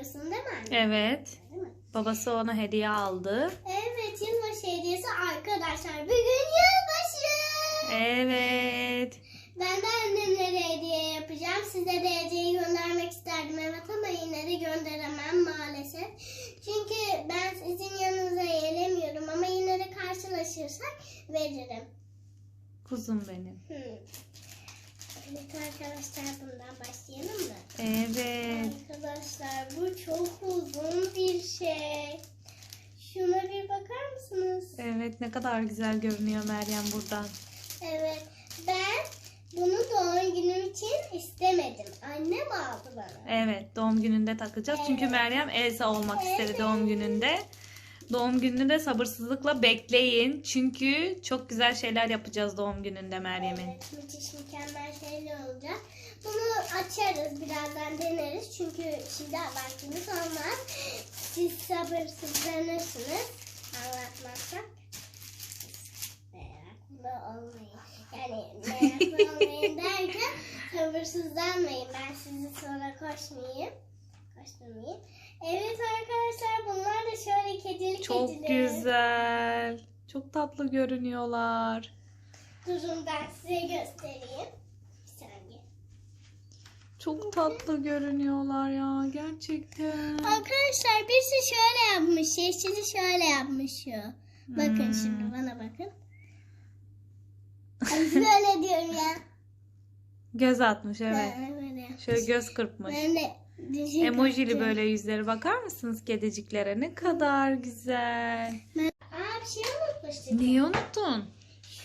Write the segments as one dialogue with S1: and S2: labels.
S1: biliyorsun değil mi anne?
S2: Evet.
S1: Değil mi?
S2: Babası ona hediye aldı.
S1: Evet yılbaşı hediyesi arkadaşlar. Bugün yılbaşı.
S2: Evet.
S1: Ben de annemlere hediye yapacağım. Size de hediye göndermek isterdim evet ama yine de gönderemem maalesef. Çünkü ben sizin yanınıza gelemiyorum ama yine de karşılaşırsak veririm.
S2: Kuzum benim.
S1: Hmm. Evet arkadaşlar bundan başlayalım mı?
S2: Evet.
S1: Arkadaşlar bu çok uzun bir şey. Şuna bir bakar mısınız?
S2: Evet ne kadar güzel görünüyor Meryem buradan.
S1: Evet. Ben bunu doğum günüm için istemedim. Annem aldı bana.
S2: Evet doğum gününde takacağız. Çünkü
S1: Evet.
S2: Meryem Elsa olmak istedi
S1: Evet.
S2: doğum gününde. Doğum gününü de sabırsızlıkla bekleyin. Çünkü çok güzel şeyler yapacağız doğum gününde Meryem'in.
S1: Evet, müthiş mükemmel şeyler olacak. Bunu açarız, birazdan deneriz. Çünkü şimdi vaktimiz olmaz. Siz sabırsızlanırsınız. Anlatmazsak. Meraklı olmayın. Yani meraklı olmayın derken sabırsızlanmayın. Ben sizi sonra koşmayayım. Koşturmayayım. Evet arkadaşlar bunlar da şöyle kedili
S2: Çok
S1: kediler.
S2: güzel. Çok tatlı görünüyorlar.
S1: Durun ben size göstereyim. Bir saniye.
S2: Çok tatlı görünüyorlar ya gerçekten.
S1: Arkadaşlar birisi şöyle yapmış. Yeşili şöyle yapmış şu. Bakın
S2: Hmm.
S1: şimdi bana bakın. Böyle diyorum ya.
S2: Göz atmış evet.
S1: Ben.
S2: Şöyle göz kırpmış.
S1: Ben de
S2: Emojili böyle yüzleri bakar mısınız kediciklere? Ne kadar güzel.
S1: Aa bir şey unutmuştum.
S2: Neyi unuttun?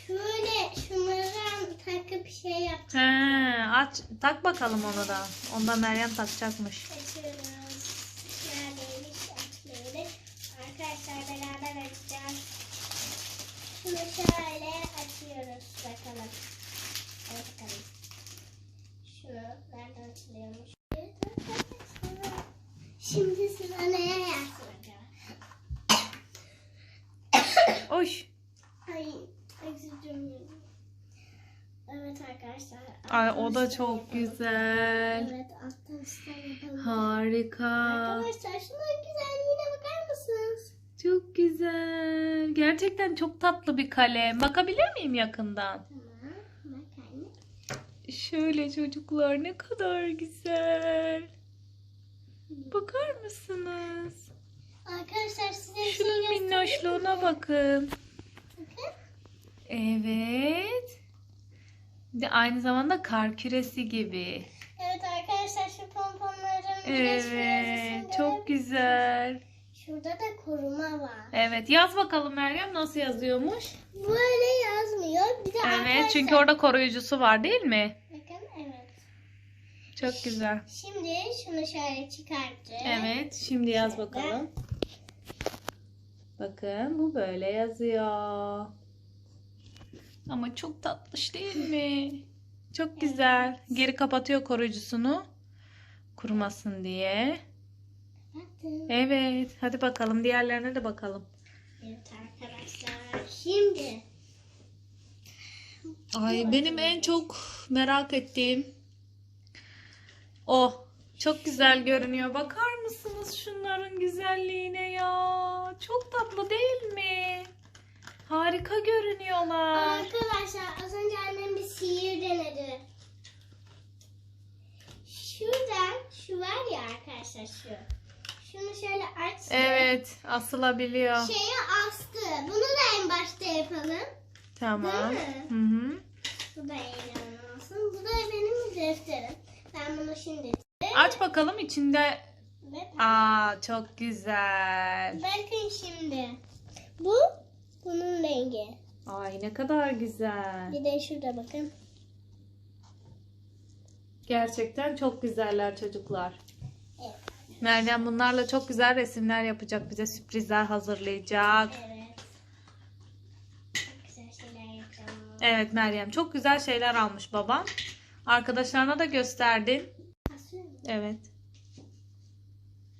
S1: Şöyle şunlardan takıp şey yap.
S2: He, aç tak bakalım onu da. Onda Meryem takacakmış.
S1: Açıyoruz. Neredeymiş açmıyoruz. Arkadaşlar beraber açacağız. Şunu şöyle açıyoruz bakalım. Bakalım. Şunu nereden açılıyormuş? Şimdi sıra neye acaba?
S2: Oy.
S1: Ay, öksürüyorum. Evet arkadaşlar.
S2: Ay o da çok
S1: yapalım.
S2: güzel.
S1: Evet alttan üstten yapalım.
S2: Harika.
S1: Arkadaşlar şunun güzelliğine bakar mısınız?
S2: Çok güzel. Gerçekten çok tatlı bir kalem. Bakabilir miyim yakından?
S1: Tamam.
S2: Şöyle çocuklar ne kadar güzel. Bakar mısınız?
S1: Arkadaşlar size bir
S2: Şunun
S1: şey göstereyim
S2: minnoşluğuna
S1: mi?
S2: bakın.
S1: Bakın.
S2: Evet. De aynı zamanda kar küresi gibi.
S1: Evet arkadaşlar şu pomponların
S2: Evet, çok güzel.
S1: Şurada da koruma var.
S2: Evet, yaz bakalım Meryem nasıl yazıyormuş?
S1: Böyle yazmıyor. Bir de
S2: Evet,
S1: arkadaşlar.
S2: çünkü orada koruyucusu var değil mi? Çok güzel.
S1: Şimdi şunu şöyle çıkarttık.
S2: Evet, şimdi yaz bakalım. Bakın bu böyle yazıyor. Ama çok tatlış değil mi? Çok güzel. Geri kapatıyor koruyucusunu. Kurumasın diye. Evet, hadi bakalım diğerlerine de bakalım.
S1: Evet arkadaşlar. Şimdi
S2: Ay benim en çok merak ettiğim o. Çok güzel görünüyor. Bakar mısınız şunların güzelliğine ya? Çok tatlı değil mi? Harika görünüyorlar.
S1: arkadaşlar az önce annem bir sihir denedi. Şuradan şu var ya arkadaşlar şu. Şunu şöyle açtı.
S2: Evet, asılabiliyor.
S1: Şeye astı. Bunu da en başta yapalım.
S2: Tamam.
S1: Değil
S2: Hı hı.
S1: Bu da eğlenceli olsun. Bu da benim defterim. Ben bunu şimdi
S2: Aç bakalım içinde. Aa, çok güzel.
S1: bakın şimdi. Bu bunun rengi.
S2: Ay ne kadar güzel.
S1: Bir de şurada bakın.
S2: Gerçekten çok güzeller çocuklar.
S1: Evet.
S2: Meryem bunlarla çok güzel resimler yapacak. Bize sürprizler hazırlayacak.
S1: Evet. Çok güzel şeyler yapacağım.
S2: Evet Meryem çok güzel şeyler almış babam. Arkadaşlarına da gösterdin. Evet.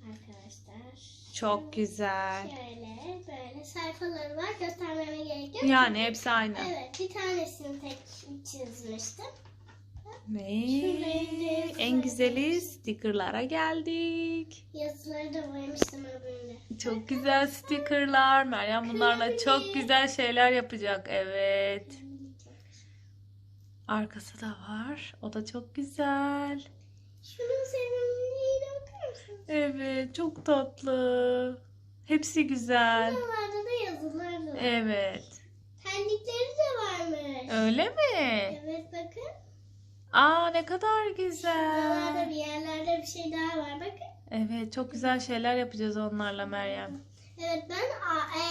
S1: arkadaşlar.
S2: Çok güzel.
S1: Şöyle böyle sayfaları var. Göstermeme gerek yok.
S2: Yani hepsi aynı.
S1: Evet bir tanesini tek çizmiştim.
S2: Ve en güzeli stickerlara geldik.
S1: Yazıları da boyamıştım öbüründe.
S2: Çok güzel stickerlar. Meryem bunlarla çok güzel şeyler yapacak. Evet. Arkası da var. O da çok güzel.
S1: Şunun sevimliliğine bakar mısın?
S2: Evet, çok tatlı. Hepsi güzel.
S1: Buralarda da yazılar da var.
S2: Evet.
S1: Terlikleri de varmış.
S2: Öyle mi?
S1: Evet bakın.
S2: Aa ne kadar
S1: Buralarda
S2: güzel.
S1: bir yerlerde bir şey daha var bakın.
S2: Evet, çok güzel şeyler yapacağız onlarla Meryem.
S1: Evet ben e,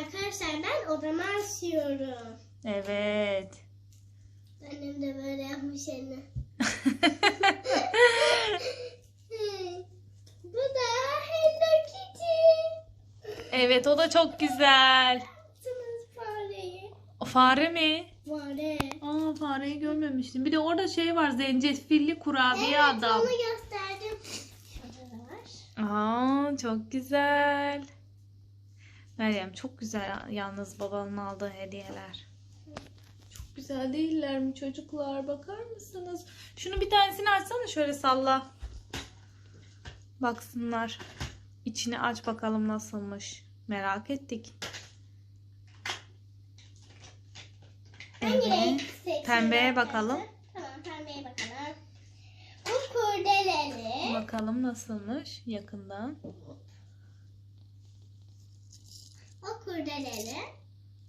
S1: arkadaşlar ben odama asıyorum.
S2: Evet.
S1: Annem de böyle yapmış. Hmm. Bu da Hello Kitty.
S2: Evet, o da çok güzel.
S1: Yaptınız fareyi.
S2: O fare mi?
S1: Fare.
S2: Aa fareyi görmemiştim. Bir de orada şey var, zencefilli kurabiye
S1: Evet
S2: adam.
S1: onu gösterdim. Şurada da var.
S2: Aa çok güzel. Meryem çok güzel yalnız babanın aldığı hediyeler. Güzel değiller mi çocuklar? Bakar mısınız? Şunu bir tanesini açsana şöyle salla. Baksınlar. İçini aç bakalım nasılmış. Merak ettik.
S1: Hangi renk
S2: Evet. Pembeye bakalım.
S1: Tamam pembeye bakalım. Bu kurdeleli.
S2: Bakalım nasılmış yakından.
S1: O kurdeleli.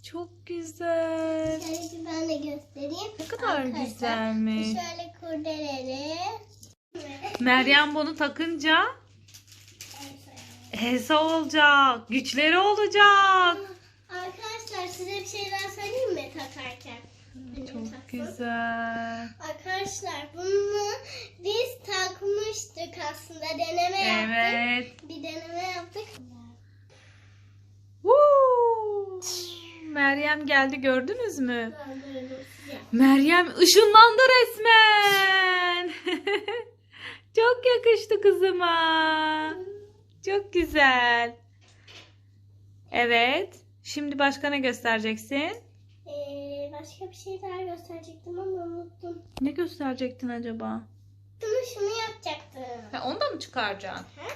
S2: Çok güzel.
S1: Şöyle bir ben de göstereyim.
S2: Ne kadar
S1: Arkadaşlar,
S2: güzelmiş.
S1: Şöyle kurdeleli.
S2: Meryem bunu takınca Elsa olacak. Güçleri olacak.
S1: Arkadaşlar size bir şey daha söyleyeyim mi takarken? Annem
S2: Çok
S1: taksın.
S2: güzel.
S1: Arkadaşlar bunu biz takmıştık aslında deneme yaptık.
S2: Evet.
S1: Bir deneme yaptık.
S2: Meryem geldi gördünüz mü? Meryem ışınlandı resmen. Çok yakıştı kızıma. Çok güzel. Evet. Şimdi başka ne göstereceksin?
S1: Ee, başka bir şey daha gösterecektim ama unuttum.
S2: Ne gösterecektin acaba?
S1: Şunu şunu yapacaktım.
S2: Ha, onu da mı çıkaracaksın?
S1: Ha?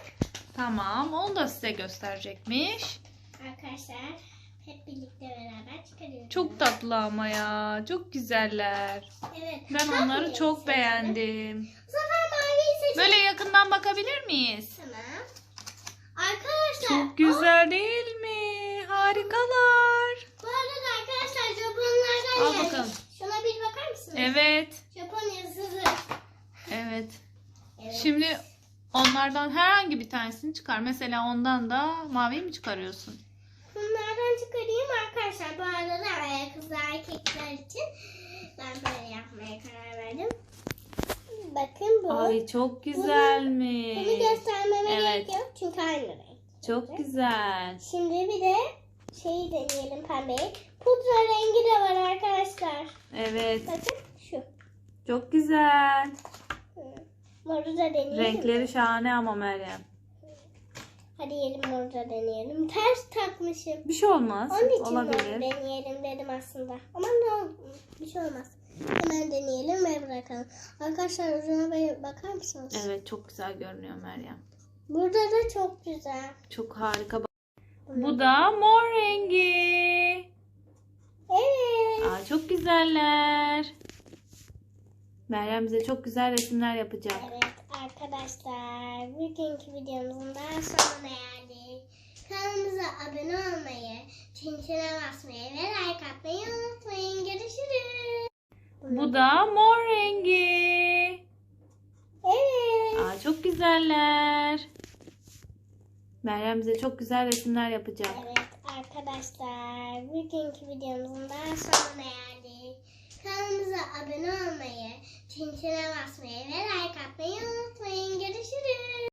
S2: Tamam. Onu da size gösterecekmiş.
S1: Arkadaşlar hep birlikte beraber çıkarıyoruz.
S2: Çok tatlı ama ya. Çok güzeller.
S1: Evet.
S2: Ben
S1: hangi
S2: onları çok
S1: seçelim?
S2: beğendim.
S1: Bu sefer maviyi seçelim.
S2: Böyle yakından bakabilir miyiz?
S1: Tamam. Arkadaşlar.
S2: Çok güzel değil mi? Harikalar.
S1: Bu arada arkadaşlar Japonlardan
S2: Al bakalım.
S1: Şuna bir bakar mısınız?
S2: Evet.
S1: Japon yazısı.
S2: Evet.
S1: Evet.
S2: Şimdi onlardan herhangi bir tanesini çıkar. Mesela ondan da mavi mi çıkarıyorsun?
S1: Çıkarayım arkadaşlar. Bu arada e, kızlar erkekler için ben böyle yapmaya karar verdim. Bakın bu.
S2: Ay çok
S1: Bunu
S2: güzelmiş.
S1: göstermeme
S2: Evet.
S1: gerek yok çünkü aynı renk.
S2: Çok güzel.
S1: Şimdi bir de şeyi deneyelim pembeyi. Pudra rengi de var arkadaşlar.
S2: Evet.
S1: Bakın şu.
S2: Çok güzel.
S1: Moru da deneyelim.
S2: Renkleri şahane ama Meryem.
S1: Hadi moru da deneyelim. Ters takmışım.
S2: Bir şey olmaz.
S1: Onun için
S2: Olabilir.
S1: deneyelim dedim aslında. Ama ne? Bir şey olmaz. Hemen deneyelim ve bırakalım. Arkadaşlar ucuna bakar mısınız?
S2: Evet çok güzel görünüyor Meryem.
S1: Burada da çok güzel.
S2: Çok harika. Bu da mor rengi.
S1: Evet.
S2: Aa, çok güzeller. Meryem bize çok güzel resimler yapacak.
S1: Evet arkadaşlar bugünkü videomuzun daha sonuna geldik. Kanalımıza abone olmayı, çinçine basmayı ve like atmayı unutmayın. Görüşürüz.
S2: Bu da mor rengi.
S1: Evet.
S2: Aa, çok güzeller. Meryem bize çok güzel resimler yapacak.
S1: Evet arkadaşlar bugünkü videomuzun daha sonuna geldik. Kanalımıza abone olmayı, çinçine basmayı ve like atmayı unutmayın. Görüşürüz.